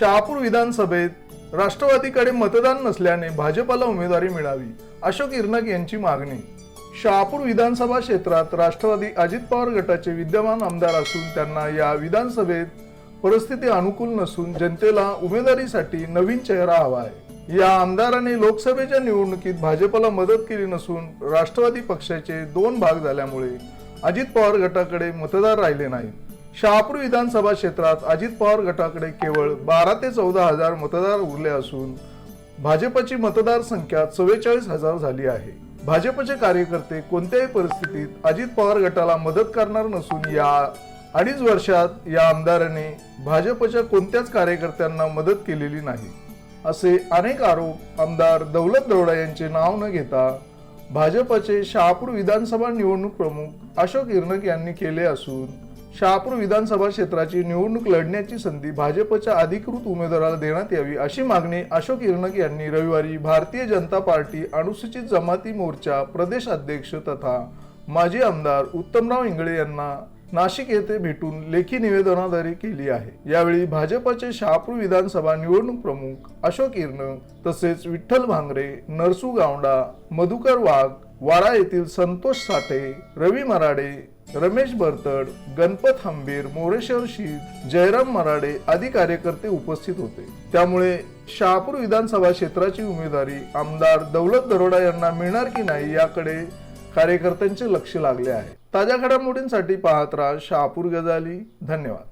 शहापूर विधानसभेत राष्ट्रवादीकडे मतदान नसल्याने भाजपला उमेदवारी मिळावी अशोक इर्नक यांची मागणी. शहापूर विधानसभा क्षेत्रात राष्ट्रवादी अजित पवार गटाचे विद्यमान आमदार असून त्यांना या विधानसभेत परिस्थिती अनुकूल नसून जनतेला उमेदवारीसाठी नवीन चेहरा हवा आहे. या आमदाराने लोकसभेच्या निवडणुकीत भाजपला मदत केली नसून राष्ट्रवादी पक्षाचे दोन भाग झाल्यामुळे अजित पवार गटाकडे मतदार राहिले नाहीत. शहापूर विधानसभा क्षेत्रात अजित पवार गटाकडे केवळ बारा ते चौदा हजार मतदार उरले असून भाजपची मतदार संख्या चव्वेचाळीस हजार झाली आहे. भाजपचे कार्यकर्ते कोणत्याही परिस्थितीत अजित पवार गटाला मदत करणार नसून या अडीच वर्षात या आमदाराने भाजपच्या कोणत्याच कार्यकर्त्यांना मदत केलेली नाही. असे अनेक आरोप आमदार दौलत दौडा यांचे नाव न घेता भाजपचे शहापूर विधानसभा निवडणूक प्रमुख अशोक इर्नक यांनी केले असून शहापूर विधानसभा क्षेत्राची निवडणूक लढण्याची संधी भाजपच्या अधिकृत उमेदवाराला देण्यात यावी अशी मागणी अशोक हिरणक यांनी रविवारी भारतीय जनता पार्टी अनुसूचित जमाती मोर्चा प्रदेश अध्यक्ष तथा माजी आमदार उत्तमराव इंगळे यांना नाशिक येथे भेटून लेखी निवेदनाद्वारे केली आहे. यावेळी भाजपचे शहापूर विधानसभा निवडणूक प्रमुख अशोक हिरणक तसेच विठ्ठल भांगरे नरसू गावडा मधुकर वाघ वाडा येथील संतोष साठे रवी मराडे रमेश बरतड गणपत हंबीर मोरेश्वर शीत जयराम मराडे आदी कार्यकर्ते उपस्थित होते. त्यामुळे शहापूर विधानसभा क्षेत्राची उमेदवारी आमदार दौलत दरोडा यांना मिळणार की नाही याकडे कार्यकर्त्यांचे लक्ष लागले आहे. ताज्या घडामोडींसाठी पाहत राहा शहापूर गजाली. धन्यवाद.